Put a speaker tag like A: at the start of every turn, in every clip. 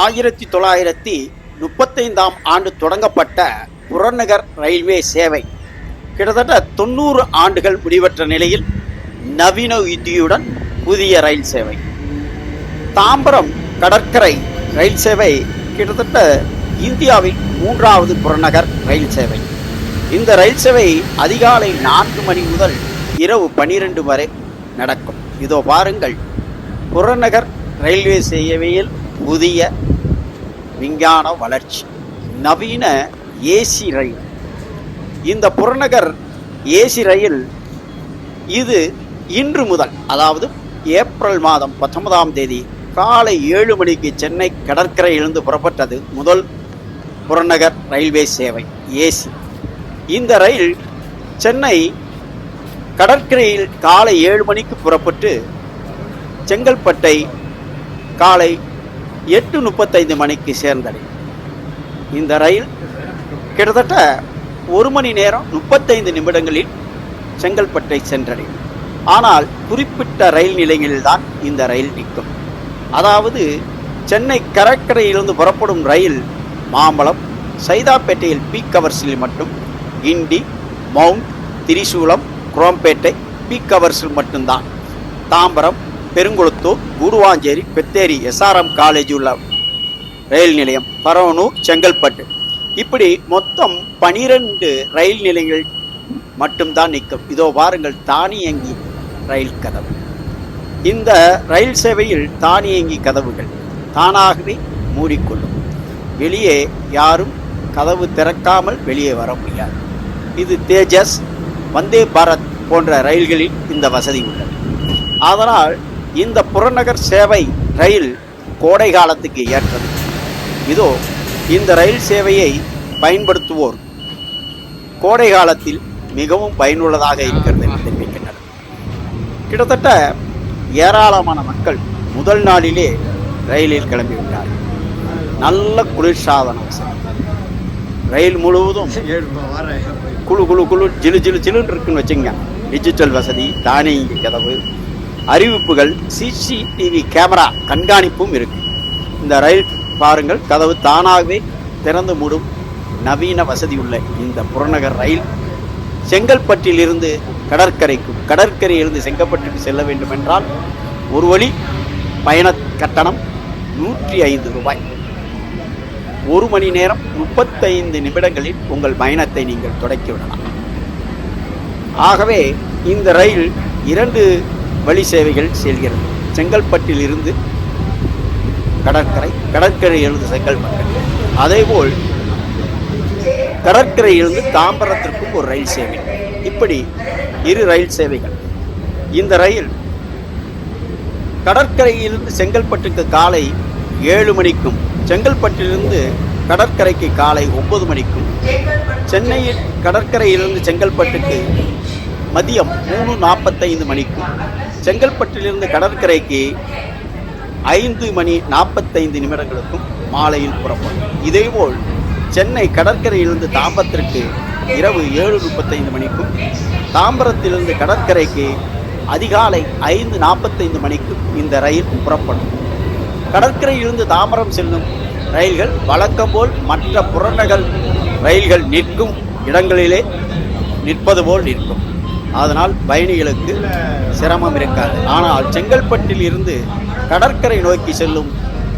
A: ஆயிரத்தி தொள்ளாயிரத்தி முப்பத்தைந்தாம் ஆண்டு தொடங்கப்பட்ட புறநகர் ரயில்வே சேவை. கிட்டத்தட்ட தொண்ணூறு ஆண்டுகள் முடிவற்ற நிலையில் நவீன யுத்தியுடன் புதிய ரயில் சேவை. தாம்பரம் கடற்கரை ரயில் சேவை கிட்டத்தட்ட இந்தியாவின் மூன்றாவது புறநகர் ரயில் சேவை. இந்த ரயில் சேவை அதிகாலை நான்கு மணி முதல் இரவு பனிரெண்டு வரை நடக்கும். இதோ பாருங்கள் புறநகர் ரயில்வே சேவையில் புதிய விஞ்ஞான வளர்ச்சி. நவீன ஏசி ரயில். இந்த புறநகர் ஏசி ரயில் இது இன்று முதல் அதாவது ஏப்ரல் மாதம் பத்தொன்பதாம் தேதி காலை ஏழு மணிக்கு சென்னை கடற்கரையிலிருந்து புறப்பட்டது முதல் புறநகர் ரயில்வே சேவை ஏசி. இந்த ரயில் சென்னை கடற்கரையில் காலை ஏழு மணிக்கு புறப்பட்டு செங்கல்பட்டை காலை எட்டு முப்பத்தைந்து மணிக்கு சேர்ந்தடையும் இந்த ரயில் கிட்டத்தட்ட ஒரு மணி நேரம் முப்பத்தைந்து நிமிடங்களில் செங்கல்பட்டை சென்றடையும் ஆனால் குறிப்பிட்ட ரயில் நிலையங்களில்தான் இந்த ரயில் நிற்கும். அதாவது சென்னை கடற்கரையிலிருந்து புறப்படும் ரயில் மாம்பலம் சைதாப்பேட்டையில் பீக் கவர்ஸில் மட்டும் கிண்டி மவுண்ட் திரிசூலம் குரோம்பேட்டை பீக் கவர்ஸில் மட்டும்தான். தாம்பரம் பெருங்குளத்தூர் கூடுவாஞ்சேரி பெத்தேரி எஸ்ஆர்எம் காலேஜ் உள்ள ரயில் நிலையம் பரவனூர் செங்கல்பட்டு. இப்படி மொத்தம் பனிரெண்டு ரயில் நிலையங்கள் மட்டும்தான் நிற்கும். இதோ பாருங்கள் தானியங்கி ரயில் கதவு. இந்த ரயில் சேவையில் தானியங்கி கதவுகள் தானாகவே மூடிக்கொள்ளும். வெளியே யாரும் கதவு திறக்காமல் வெளியே வர முடியாது. இது தேஜஸ் வந்தே பாரத் போன்ற ரயில்களில் இந்த வசதி உள்ளது. அதனால் இந்த புறநகர் சேவை ரயில் கோடை காலத்துக்கு ஏற்றது. இதோ இந்த ரயில் சேவையை பயன்படுத்துவோர் கோடை காலத்தில் மிகவும் பயனுள்ளதாக இருக்கிறது என்று தெரிவிக்கின்றனர். கிட்டத்தட்ட ஏராளமான மக்கள் முதல் நாளிலே ரயிலில் கிளம்பிவிட்டார்கள் நல்ல குளிர்சாதன வசதி ரயில் முழுவதும் குழு குழு குழு ஜிலு ஜிலு ஜிலுன்னு இருக்குன்னு வச்சுங்க டிஜிட்டல் வசதி தானியங்கி கதவு அறிவிப்புகள் சிசிடிவி கேமரா கண்காணிப்பும் இருக்கு. இந்த ரயில் பாருங்கள் கதவு தானாகவே திறந்து மூடும் நவீன வசதி உள்ள இந்த புறநகர் ரயில். செங்கல்பட்டிலிருந்து கடற்கரைக்கும் கடற்கரையிலிருந்து செங்கல்பட்டுக்கு செல்ல வேண்டும் என்றால் ஒரு வழி பயண கட்டணம் நூற்றி ஐந்து ரூபாய். ஒரு மணி நேரம் முப்பத்தைந்து நிமிடங்களில் உங்கள் பயணத்தை நீங்கள் தொடக்கிவிடலாம். ஆகவே இந்த ரயில் இரண்டு வழி சேவைகள் செல்கிறது. செங்கல்பட்டில் இருந்து கடற்கரை கடற்கரையிலிருந்து செங்கல்பட்டு அதேபோல் கடற்கரையிலிருந்து தாம்பரத்திற்கும் ஒரு ரயில் சேவை. இப்படி இரு ரயில் சேவைகள். இந்த ரயில் கடற்கரையிலிருந்து செங்கல்பட்டுக்கு காலை ஏழு மணிக்கும் செங்கல்பட்டிலிருந்து கடற்கரைக்கு காலை ஒன்பது மணிக்கும் சென்னையில் கடற்கரையிலிருந்து செங்கல்பட்டுக்கு மதியம் மூணு நாற்பத்தைந்து மணிக்கும் செங்கல்பட்டிலிருந்து கடற்கரைக்கு ஐந்து மணி நாற்பத்தைந்து நிமிடங்களுக்கும் மாலையில் புறப்படும். இதேபோல் சென்னை கடற்கரையிலிருந்து தாம்பரத்திற்கு இரவு ஏழு முப்பத்தைந்து மணிக்கும் தாம்பரத்திலிருந்து கடற்கரைக்கு அதிகாலை ஐந்து நாற்பத்தைந்து மணிக்கும் இந்த ரயில் புறப்படும். கடற்கரையிலிருந்து தாம்பரம் செல்லும் ரயில்கள் வழக்கம் போல் மற்ற புறநகர் ரயில்கள் நிற்கும் இடங்களிலே நிற்பது போல் நிற்கும். அதனால் பயணிகளுக்கு சிரமம் இருக்காது. ஆனால் செங்கல்பட்டில் இருந்து கடற்கரை நோக்கி செல்லும்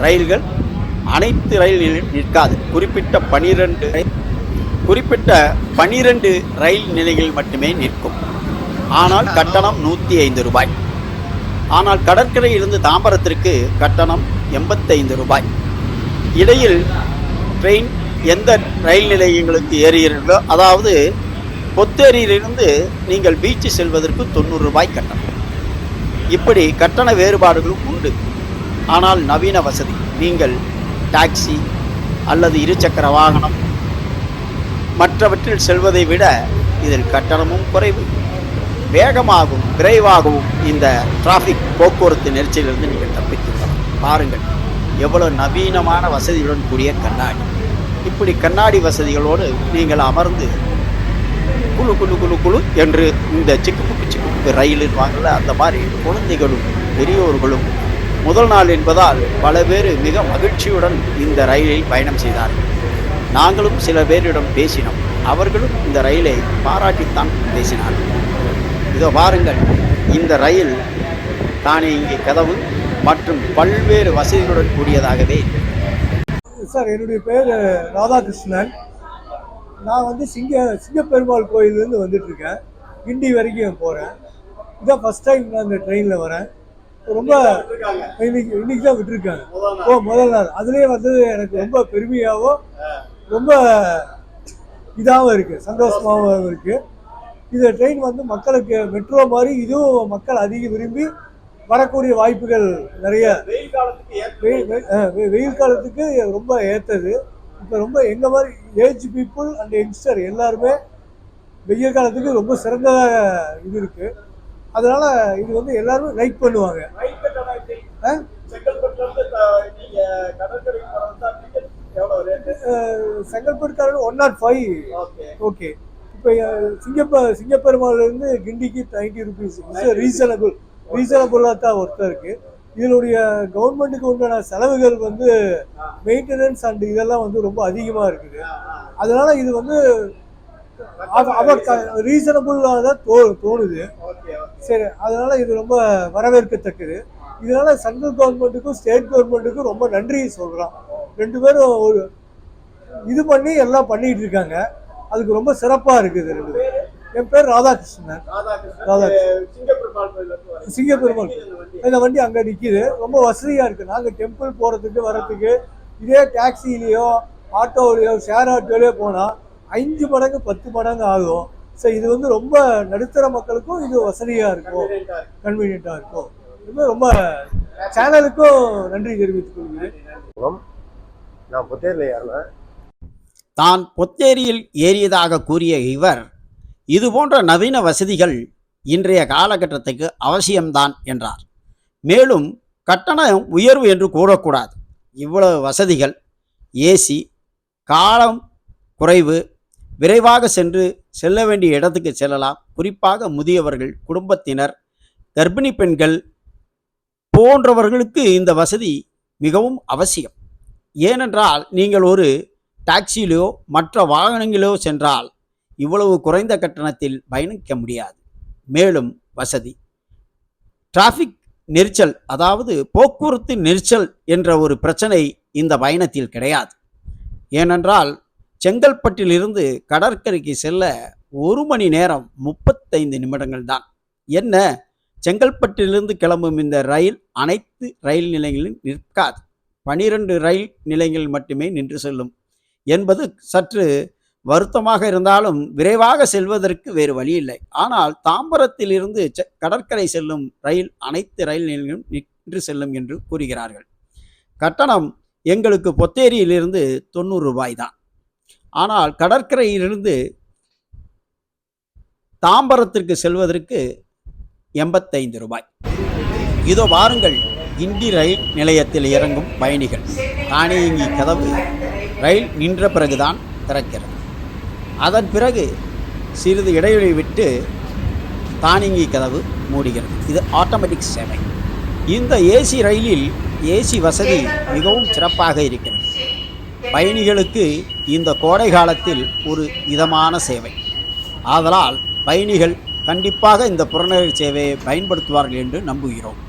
A: ரயில்கள் அனைத்து ரயில்களிலும் நிற்காது. குறிப்பிட்ட பனிரெண்டு குறிப்பிட்ட பனிரெண்டு ரயில் நிலைகள் மட்டுமே நிற்கும். ஆனால் கட்டணம் நூற்றி ஐந்து ரூபாய். ஆனால் கடற்கரையிலிருந்து தாம்பரத்திற்கு கட்டணம் எண்பத்தைந்து ரூபாய். இடையில் ட்ரெயின் எந்த ரயில் நிலையங்களுக்கு ஏறுகிறீர்களோ அதாவது பொத்தேரியிலிருந்து நீங்கள் பீச்சு செல்வதற்கு தொண்ணூறு ரூபாய் கட்டணம். இப்படி கட்டண வேறுபாடுகளும் உண்டு. ஆனால் நவீன வசதி. நீங்கள் டாக்ஸி அல்லது இருசக்கர வாகனம் மற்றவற்றில் செல்வதை விட இதில் கட்டணமும் குறைவு. வேகமாகவும் விரைவாகவும் இந்த டிராஃபிக் போக்குவரத்து நெரிசலிலிருந்து நீங்கள் தப்பித்துக்கலாம் பாருங்கள் எவ்வளோ நவீனமான வசதியுடன் கூடிய கண்ணாடி. இப்படி கண்ணாடி வசதிகளோடு நீங்கள் அமர்ந்து குழு குழு குழு குழு என்று இந்த சிக்குப்புக்கு சிக்குப்புக்கு ரயில் இருவாங்கள்ல அந்த மாதிரி குழந்தைகளும் பெரியோர்களும் முதல் நாள் என்பதால் பல பேர் மிக மகிழ்ச்சியுடன் இந்த ரயிலில் பயணம் செய்தார்கள். நாங்களும் சில பேரிடம் பேசினோம். அவர்களும் இந்த ரயிலை பாராட்டித்தான் பேசினார்கள். இதோ பாருங்கள் இந்த ரயில் தானே இங்கே கதவு மற்றும் பல்வேறு வசதிகளுடன் கூடியதாகவே
B: சார் என்னுடைய பேர் ராதாகிருஷ்ணன். நான் வந்து சிங்க சிங்கப்பெருமாள் கோயிலேருந்து வந்துட்டுருக்கேன். கிண்டி வரைக்கும் போகிறேன் இதான் ஃபஸ்ட் டைம் நான் இந்த ட்ரெயினில் வரேன். ரொம்ப இன்னைக்கு இன்னைக்கு தான் விட்டுருக்காங்க. ஓ முதல் நாள். அதுலேயே வந்தது எனக்கு ரொம்ப பெருமையாகவும் ரொம்ப இதாகவும் இருக்குது சந்தோஷமாகவும் இருக்குது இந்த ட்ரெயின் வந்து மக்களுக்கு மெட்ரோ மாதிரி இதுவும் மக்கள் அதிக விரும்பி வரக்கூடிய வாய்ப்புகள் நிறைய. வெயில் காலத்துக்கு ரொம்ப ஏற்றது இப்போ ரொம்ப எங்க மாதிரி ஏஜ் பீப்புள் அண்ட் யங்ஸ்டர் எல்லாருமே வெயில் காலத்துக்கு ரொம்ப சிறந்ததாக இது இருக்கு. அதனால இது வந்து எல்லாருமே லைக் பண்ணுவாங்க. செங்கல்பட்டுக்காரர் ஒன் நாட் ஃபைவ் ஓகே இப்போ சிங்கப்ப சிங்கப்பெருமாள்லேருந்து கிண்டிக்கு நைன்டி ருபீஸ் ரீசனபிள் ரீசனபுளாக தான் ஒர்த்தாக இருக்குது இதனுடைய கவர்மெண்ட்டுக்கு உண்டான செலவுகள் வந்து மெயின்டெனன்ஸ் அண்ட் இதெல்லாம் வந்து ரொம்ப அதிகமாக இருக்குது. அதனால இது வந்து ரீசனபுளாக தான் தோ தோணுது. சரி அதனால இது ரொம்ப வரவேற்கத்தக்கது. இதனால சென்ட்ரல் கவர்மெண்ட்டுக்கும் ஸ்டேட் கவர்மெண்ட்டுக்கும் ரொம்ப நன்றி சொல்கிறோம் ரெண்டு பேரும் ஒரு இது பண்ணி எல்லாம் பண்ணிட்டு இருக்காங்க. அதுக்கு ரொம்ப சிறப்பாக இருக்குது. என் பேர் ராதாகிருஷ்ணன். சிங்கப்பெருமாள் இந்த வண்டி அங்கே நிற்கிது ரொம்ப வசதியாக இருக்குது நாங்கள் டெம்பிள் போகிறதுக்கு வரதுக்கு இதே டாக்ஸிலேயோ ஆட்டோவிலையோ ஷேர் ஆட்டோலையோ போனால் அஞ்சு மடங்கு பத்து மடங்கு ஆகும். ஸோ இது வந்து ரொம்ப நடுத்தர மக்களுக்கும் இது வசதியாக இருக்கும். கன்வீனியண்ட்டாக இருக்கும். இது ரொம்ப சேனலுக்கும் நன்றி தெரிவித்துக் கொள்கிறேன்.
C: நான் புத்தேரில் ஏறினேன்
A: தான் பொத்தேரியில் ஏறியதாக கூறிய இவர் இது போன்ற நவீன வசதிகள் இன்றைய காலகட்டத்துக்கு அவசியம்தான் என்றார். மேலும் கட்டணம் உயர்வு என்று கூறக்கூடாது. இவ்வளவு வசதிகள் ஏசி காலம் குறைவு விரைவாக சென்று செல்ல வேண்டிய இடத்துக்கு செல்லலாம். குறிப்பாக முதியவர்கள் குடும்பத்தினர் கர்ப்பிணி பெண்கள் போன்றவர்களுக்கு இந்த வசதி மிகவும் அவசியம். ஏனென்றால் நீங்கள் ஒரு டாக்ஸியிலோ மற்ற வாகனங்களிலோ சென்றால் இவ்வளவு குறைந்த கட்டணத்தில் பயணிக்க முடியாது. மேலும் வசதி. டிராஃபிக் நெரிச்சல் அதாவது போக்குவரத்து நெரிச்சல் என்ற ஒரு பிரச்சனை இந்த பயணத்தில் கிடையாது. ஏனென்றால் செங்கல்பட்டிலிருந்து கடற்கரைக்கு செல்ல ஒரு மணி நேரம் முப்பத்தைந்து நிமிடங்கள் தான். என்ன? செங்கல்பட்டிலிருந்து கிளம்பும் இந்த ரயில் அனைத்து ரயில் நிலையங்களிலும் நிற்காது. பனிரெண்டு ரயில் நிலையங்கள் மட்டுமே நின்று செல்லும். என்பது சற்று வருத்தமாக இருந்தாலும் விரைவாக செல்வதற்கு வேறு வழி இல்லை. ஆனால் தாம்பரத்திலிருந்து செ- கடற்கரை செல்லும் ரயில் அனைத்து ரயில் நிலையங்களும் நின்று செல்லும் என்று கூறுகிறார்கள். கட்டணம் எங்களுக்கு பொத்தேரியிலிருந்து தொண்ணூறு ரூபாய் தான். ஆனால் கடற்கரையிலிருந்து தாம்பரத்திற்கு செல்வதற்கு எண்பத்தைந்து ரூபாய். இதோ வாருங்கள் கிண்டி ரயில் நிலையத்தில் இறங்கும் பயணிகள். தானியங்கி கதவு. ரயில் நின்ற பிறகுதான் திறக்கிறது. அதன் பிறகு சிறிது இடைவெளி விட்டு தானியங்கி கதவு மூடுகிறது. இது ஆட்டோமேட்டிக் சேவை. இந்த ஏசி ரயிலில் ஏசி வசதி மிகவும் சிறப்பாக இருக்கிறது. பயணிகளுக்கு இந்த கோடை காலத்தில் ஒரு இதமான சேவை. ஆதலால் பயணிகள் கண்டிப்பாக இந்த புறநகர் சேவையை பயன்படுத்துவார்கள் என்று நம்புகிறோம்.